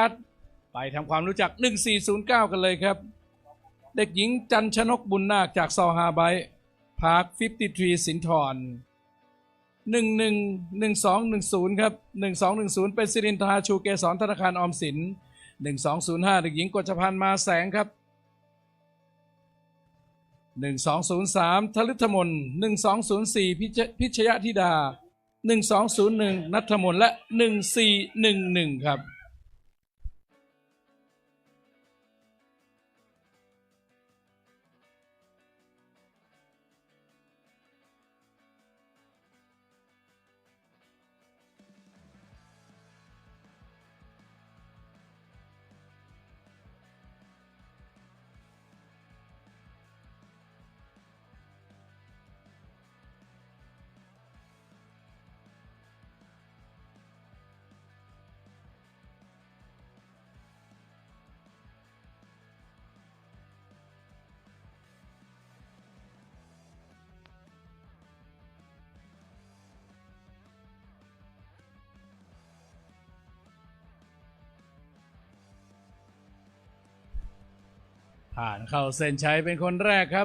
ครับไปทำความรู้จัก 1409 กันเลยครับ เด็กหญิงจันชนกบุญนาคจากซอฮาไบพาร์ค 53 สินทร111210 ครับ 1210 เป็นสิรินทาชูเกษรธนาคารออมสิน 1205 เด็กหญิงกฎจพันธ์มาแสงครับ 1203ทลึธมน1204 พิชยธิดา 1201 นัทมนและ 1411 ครับ ผ่านเข้าเส้นชัยเป็นคนแรกครับ